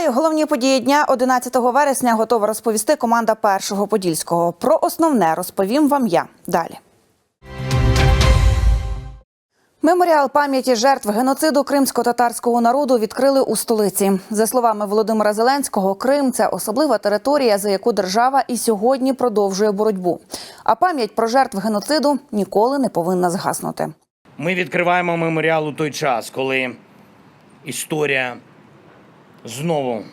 Вітаю! Головні події дня 11 вересня готова розповісти команда першого подільського. Про основне розповім вам я далі. Меморіал пам'яті жертв геноциду кримсько-татарського народу відкрили у столиці. За словами Володимира Зеленського, Крим це особлива територія, за яку держава і сьогодні продовжує боротьбу. А пам'ять про жертв геноциду ніколи не повинна згаснути. Ми відкриваємо меморіал у той час, коли історія знову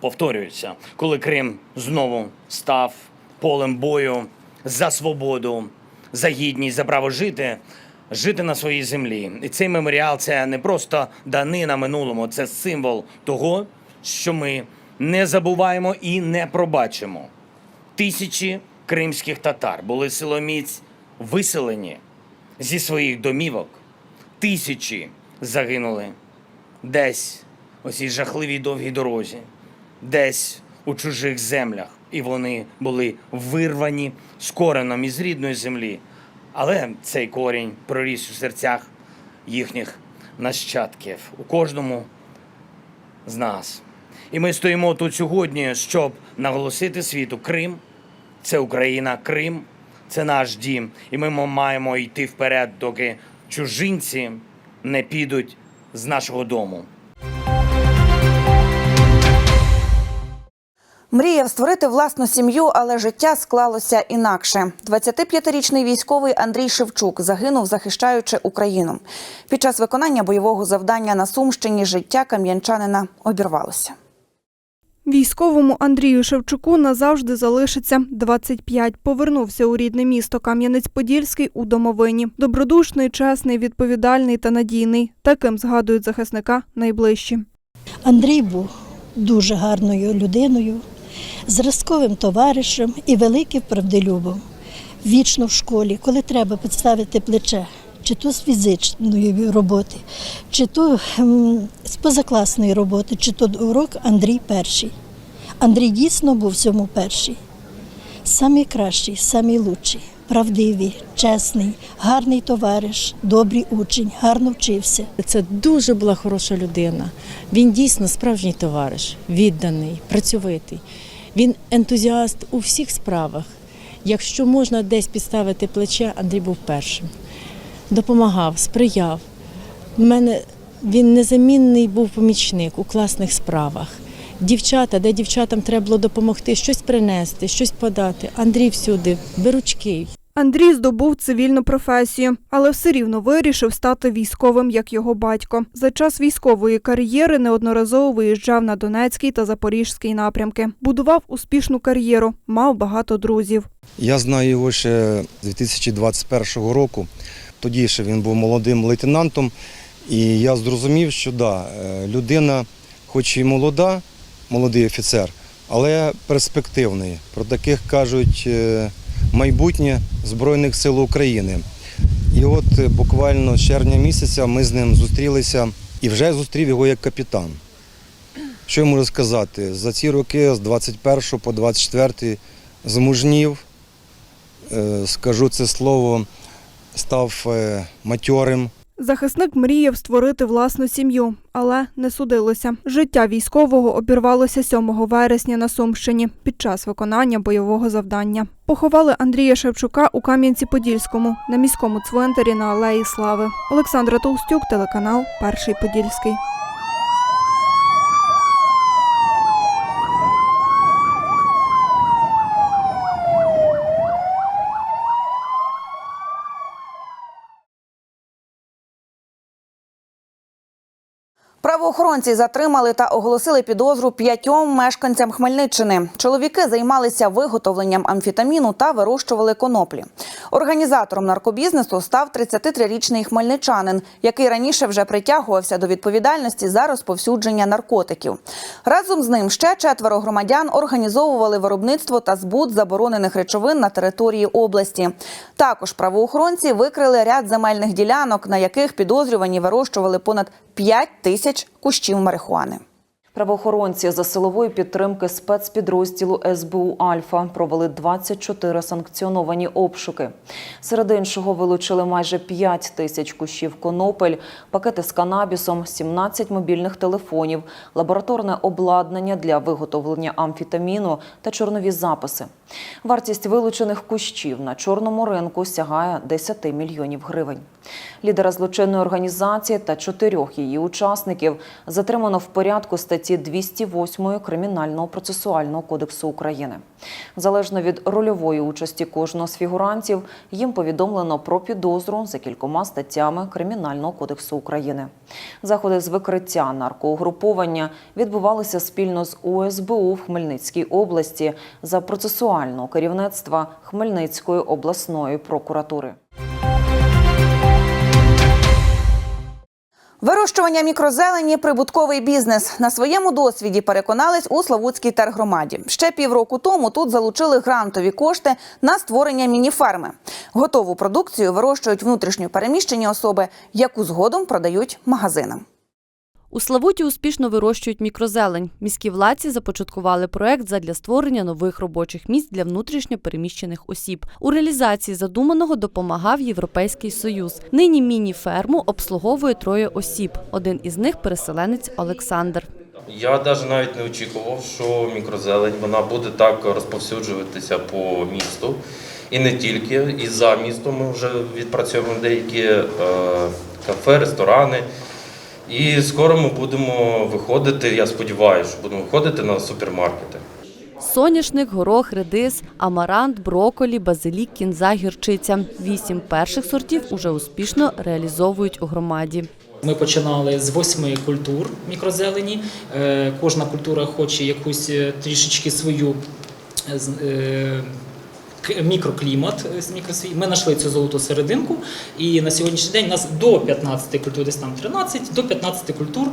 повторюється, коли Крим знову став полем бою за свободу, за гідність, за право жити, жити на своїй землі. І цей меморіал це не просто данина минулому, це символ того, що ми не забуваємо і не пробачимо. Тисячі кримських татар були силоміць виселені зі своїх домівок. Тисячі загинули десь цій жахливій довгій дорозі, десь у чужих землях. І вони були вирвані з кореном із рідної землі. Але цей корінь проріс у серцях їхніх нащадків, у кожному з нас. І ми стоїмо тут сьогодні, щоб наголосити світу Крим це Україна, Крим, це наш дім. І ми маємо йти вперед, доки чужинці не підуть з нашого дому. Мріяв створити власну сім'ю, але життя склалося інакше. 25-річний військовий Андрій Шевчук загинув, захищаючи Україну. Під час виконання бойового завдання на Сумщині життя кам'янчанина обірвалося. Військовому Андрію Шевчуку назавжди залишиться 25. Повернувся у рідне місто Кам'янець-Подільський у домовині. Добродушний, чесний, відповідальний та надійний. Таким згадують захисника найближчі. Андрій був дуже гарною людиною, зразковим товаришем і великим правдолюбом. Вічно в школі, коли треба підставити плече, чи то з фізичної роботи, чи то з позакласної роботи, чи то урок Андрій перший. Андрій дійсно був в цьому перший. Самий кращий, самий лучший, правдивий, чесний, гарний товариш, добрий учень, гарно вчився. Це дуже була хороша людина. Він дійсно справжній товариш, відданий, працьовитий. Він ентузіаст у всіх справах. Якщо можна десь підставити плече, Андрій був першим. Допомагав, сприяв. У мене він незамінний був помічник у класних справах. Дівчата, де дівчатам треба було допомогти, щось принести, щось подати. Андрій всюди, беручкий. Андрій здобув цивільну професію, але все рівно вирішив стати військовим, як його батько. За час військової кар'єри неодноразово виїжджав на Донецький та Запорізький напрямки. Будував успішну кар'єру, мав багато друзів. Я знаю його ще з 2021 року. Тоді ще він був молодим лейтенантом, і я зрозумів, що да, е, людина, хоч і молода, молодий офіцер, але перспективний. Про таких кажуть е, майбутнє Збройних сил України. І от е, буквально з червня місяця ми з ним зустрілися і вже зустрів його як капітан. Що я можу сказати? За ці роки з 21 по 24 змужнів, е, скажу це слово, став е, матьорим. Захисник мріяв створити власну сім'ю, але не судилося. Життя військового обірвалося 7 вересня на Сумщині під час виконання бойового завдання. Поховали Андрія Шевчука у Кам'янці-Подільському на міському цвинтарі на Алеї Слави. Олександра Толстюк, телеканал Перший Подільський. Правоохоронці затримали та оголосили підозру п'ятьом мешканцям Хмельниччини. Чоловіки займалися виготовленням амфітаміну та вирощували коноплі. Організатором наркобізнесу став 33-річний хмельничанин, який раніше вже притягувався до відповідальності за розповсюдження наркотиків. Разом з ним ще четверо громадян організовували виробництво та збут заборонених речовин на території області. Також правоохоронці викрили ряд земельних ділянок, на яких підозрювані вирощували понад 5 тисяч кущів марихуани. Правоохоронці за силової підтримки спецпідрозділу СБУ Альфа провели 24 санкціоновані обшуки. Серед іншого вилучили майже 5 тисяч кущів конопель, пакети з канабісом, 17 мобільних телефонів, лабораторне обладнання для виготовлення амфітаміну та чорнові записи. Вартість вилучених кущів на чорному ринку сягає 10 мільйонів гривень. Лідера злочинної організації та чотирьох її учасників затримано в порядку статті 208 Кримінального процесуального кодексу України. Залежно від рольової участі кожного з фігурантів, їм повідомлено про підозру за кількома статтями Кримінального кодексу України. Заходи з викриття наркоугруповання відбувалися спільно з УСБУ в Хмельницькій області за процесуального керівництва Хмельницької обласної прокуратури. Вирощування мікрозелені прибутковий бізнес. На своєму досвіді переконались у Славутській тергромаді. Ще півроку тому тут залучили грантові кошти на створення мініферми. Готову продукцію вирощують внутрішньо переміщені особи, яку згодом продають магазинам. У Славуті успішно вирощують мікрозелень. Міські владці започаткували проект задля створення нових робочих місць для внутрішньо переміщених осіб. У реалізації задуманого допомагав Європейський Союз. Нині міні-ферму обслуговує троє осіб. Один із них переселенець Олександр. Я навіть навіть не очікував, що мікрозелень вона буде так розповсюджуватися по місту. І не тільки, і за містом ми вже відпрацьовуємо деякі е, кафе, ресторани. І скоро ми будемо виходити, я сподіваюся, що будемо виходити на супермаркети. Соняшник, горох, редис, амарант, броколі, базилік, кінза, гірчиця. Вісім перших сортів уже успішно реалізовують у громаді. Ми починали з восьми культур мікрозелені. Е, Кожна культура хоче якусь е, трішечки свою е, мікроклімат е, з мікросвій. Ми знайшли цю золоту серединку, і на сьогоднішній день у нас до 15 культур, десь там 13, до 15 культур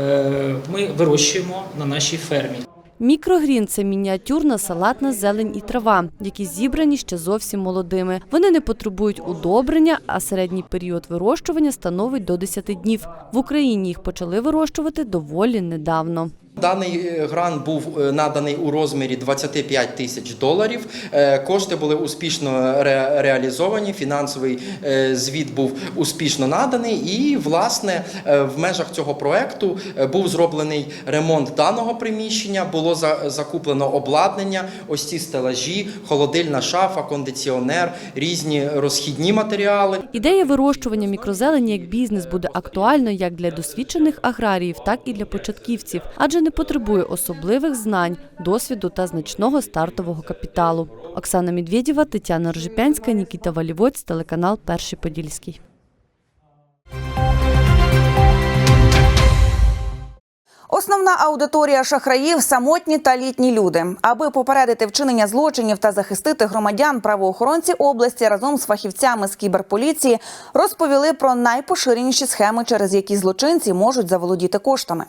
е, ми вирощуємо на нашій фермі. Мікрогрін це мініатюрна салатна зелень і трава, які зібрані ще зовсім молодими. Вони не потребують удобрення, а середній період вирощування становить до 10 днів. В Україні їх почали вирощувати доволі недавно. Даний е, грант був е, наданий у розмірі 25 тисяч доларів. Е, Кошти були успішно ре- реалізовані. Фінансовий звіт був успішно наданий. І, власне, в межах цього проекту був зроблений ремонт даного приміщення. Було за- закуплено обладнання, ось ці стелажі, холодильна шафа, кондиціонер, різні розхідні матеріали. Ідея вирощування мікрозелені як бізнес буде актуальною як для досвідчених аграріїв, так і для початківців, адже не потребує особливих знань, досвіду та значного стартового капіталу. Оксана Медведєва, Тетяна Ржепянська, Нікіта Валівоць, телеканал Перший Подільський. Основна аудиторія шахраїв самотні та літні люди. Аби попередити вчинення злочинів та захистити громадян, правоохоронці області разом з фахівцями з кіберполіції розповіли про найпоширеніші схеми, через які злочинці можуть заволодіти коштами.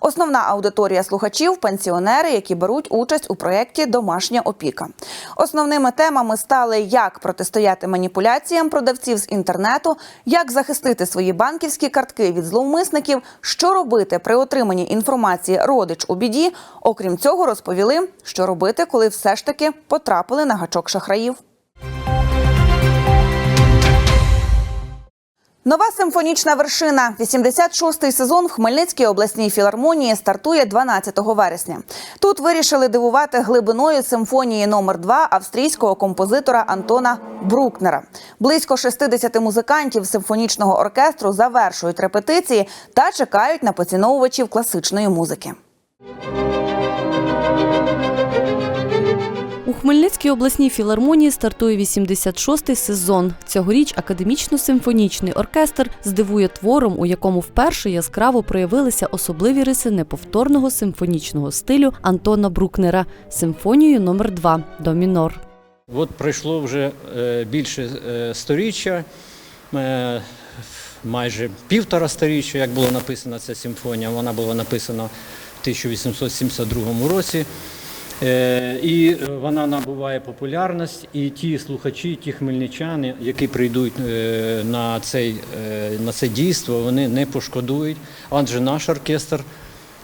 Основна аудиторія слухачів пенсіонери, які беруть участь у проєкті Домашня опіка. Основними темами стали як протистояти маніпуляціям продавців з інтернету, як захистити свої банківські картки від зловмисників, що робити при отриманні інформації родич у біді. Окрім цього, розповіли, що робити, коли все ж таки потрапили на гачок шахраїв. Нова симфонічна вершина. 86-й сезон в Хмельницькій обласній філармонії стартує 12 вересня. Тут вирішили дивувати глибиною симфонії номер 2 австрійського композитора Антона Брукнера. Близько 60 музикантів симфонічного оркестру завершують репетиції та чекають на поціновувачів класичної музики. Хмельницькій обласній філармонії стартує 86-й сезон. Цьогоріч академічно-симфонічний оркестр здивує твором, у якому вперше яскраво проявилися особливі риси неповторного симфонічного стилю Антона Брукнера симфонією номер 2 до мінор. От пройшло вже е, більше е, сторіччя, е, майже півтора сторіччя, як була написана ця симфонія. Вона була написана в 1872 році. Е, І вона набуває популярність, і ті слухачі, ті хмельничани, які прийдуть е, на, цей, е, на це дійство, вони не пошкодують, адже наш оркестр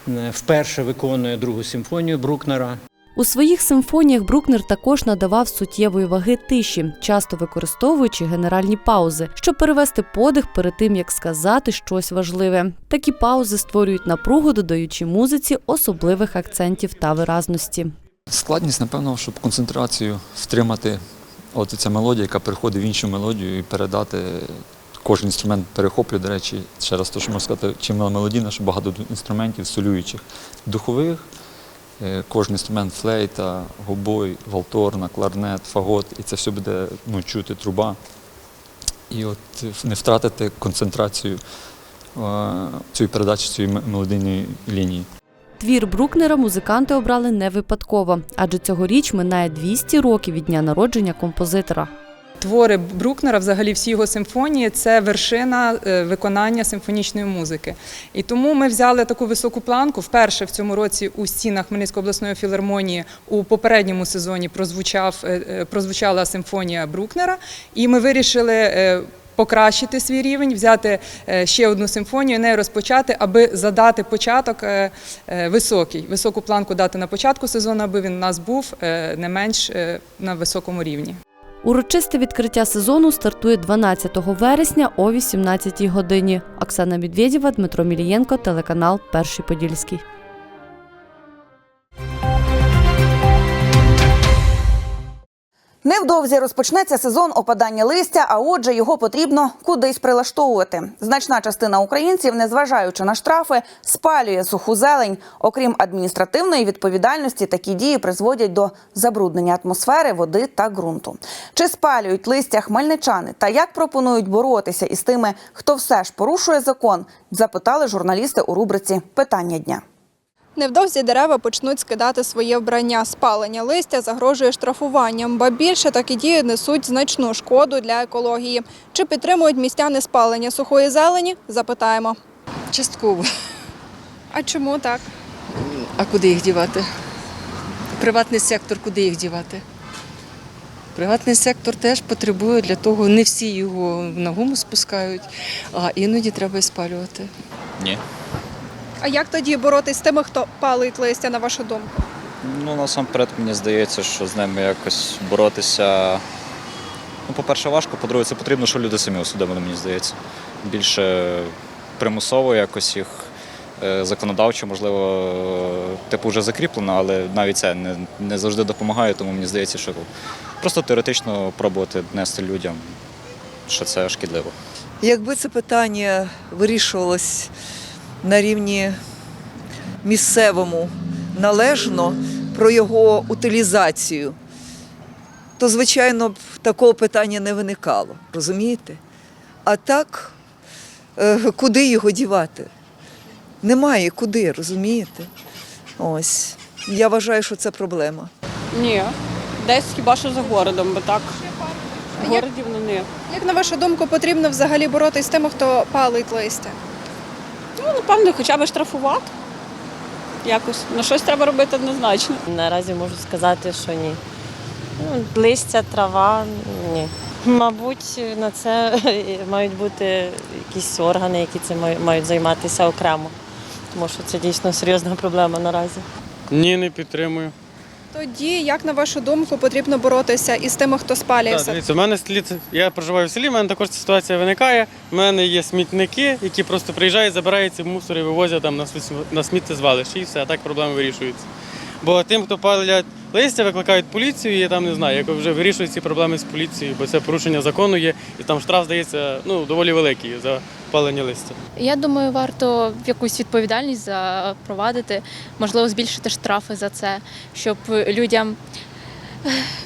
е, вперше виконує другу симфонію Брукнера. У своїх симфоніях Брукнер також надавав суттєвої ваги тиші, часто використовуючи генеральні паузи, щоб перевести подих перед тим, як сказати щось важливе. Такі паузи створюють напругу, додаючи музиці особливих акцентів та виразності. Складність, напевно, щоб концентрацію втримати. От ця мелодія, яка переходить в іншу мелодію і передати. Кожен інструмент перехоплює, до речі, ще раз то, що можна сказати, чим мелодійна, що багато інструментів солюючих. Духових, е, кожен інструмент флейта, гобой, валторна, кларнет, фагот, і це все буде ну, чути труба. І от е, не втратити концентрацію е, цієї передачі, цієї мелодійної лінії. Твір Брукнера музиканти обрали не випадково, адже цьогоріч минає 200 років від дня народження композитора. Твори Брукнера, взагалі всі його симфонії, це вершина е, виконання симфонічної музики. І тому ми взяли таку високу планку. Вперше в цьому році у стінах Хмельницької обласної філармонії у попередньому сезоні прозвучав, е, е, прозвучала симфонія Брукнера, і ми вирішили. Покращити свій рівень, взяти е, ще одну симфонію, нею розпочати, аби задати початок е, е, високий, високу планку дати на початку сезону, аби він у нас був не менш на високому рівні. Урочисте відкриття сезону стартує 12 вересня о 18 годині. Оксана Медведєва, Дмитро Мілієнко, телеканал Перший Подільський. Невдовзі розпочнеться сезон опадання листя, а отже, його потрібно кудись прилаштовувати. Значна частина українців, незважаючи на штрафи, спалює суху зелень. Окрім адміністративної відповідальності, такі дії призводять до забруднення атмосфери, води та ґрунту. Чи спалюють листя хмельничани та як пропонують боротися із тими, хто все ж порушує закон? Запитали журналісти у рубриці Питання дня. Невдовзі дерева почнуть скидати своє вбрання. Спалення листя загрожує штрафуванням, ба більше такі дії несуть значну шкоду для екології. Чи підтримують містяни спалення сухої зелені? Запитаємо. Частково. А чому так? А куди їх дівати? Приватний сектор, куди їх дівати? Приватний сектор теж потребує для того, не всі його на гуму спускають, а іноді треба і спалювати. Ні. А як тоді боротись з тими, хто палить листя, на вашу думку? Ну, насамперед, мені здається, що з ними якось боротися. Ну, по-перше, важко, по-друге, це потрібно, що люди самі усвідомили, мені здається. Більше примусово якось їх е, законодавчо, можливо, типу вже закріплено, але навіть це не, не завжди допомагає, тому мені здається, що просто теоретично пробувати донести людям, що це шкідливо. Якби це питання вирішувалось на рівні місцевому належно про його утилізацію, то, звичайно, б такого питання не виникало. Розумієте? А так, е, куди його дівати? Немає куди, розумієте? Ось. Я вважаю, що це проблема. Ні, десь хіба що за городом, бо так в городі воно не. Як на вашу думку, потрібно взагалі боротись з тими, хто палить листя? Ну, напевно, хоча б штрафувати. Якось. Ну, щось треба робити однозначно. Наразі можу сказати, що ні. Ну, листя, трава ні. Мабуть, на це мають бути якісь органи, які цим мають займатися окремо. Тому що це дійсно серйозна проблема наразі. Ні, не підтримую. Тоді, як на вашу думку, потрібно боротися із тими, хто спалює Так, все? дивіться, в мене слід, я проживаю в селі, в мене також ця ситуація виникає. У мене є смітники, які просто приїжджають, забирають ці мусор і вивозять там на сміттєзвалище і все, а так проблеми вирішуються. Бо тим, хто палять листя, викликають поліцію, і там не знаю, як вже вирішують ці проблеми з поліцією, бо це порушення закону є, і там штраф здається ну, доволі великий за палення листя. Я думаю, варто якусь відповідальність запровадити, можливо, збільшити штрафи за це, щоб людям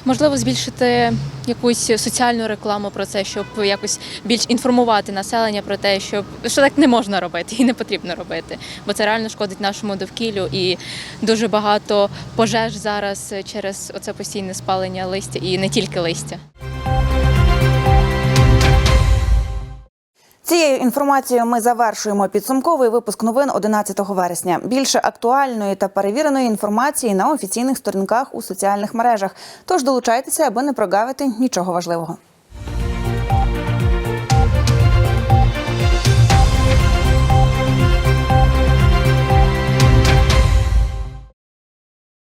можливо збільшити якусь соціальну рекламу про це, щоб якось більш інформувати населення про те, щоб що так не можна робити і не потрібно робити, бо це реально шкодить нашому довкіллю і дуже багато пожеж зараз через оце постійне спалення листя і не тільки листя. Цією інформацією ми завершуємо підсумковий випуск новин 11 вересня. Більше актуальної та перевіреної інформації на офіційних сторінках у соціальних мережах. Тож долучайтеся, аби не прогавити нічого важливого.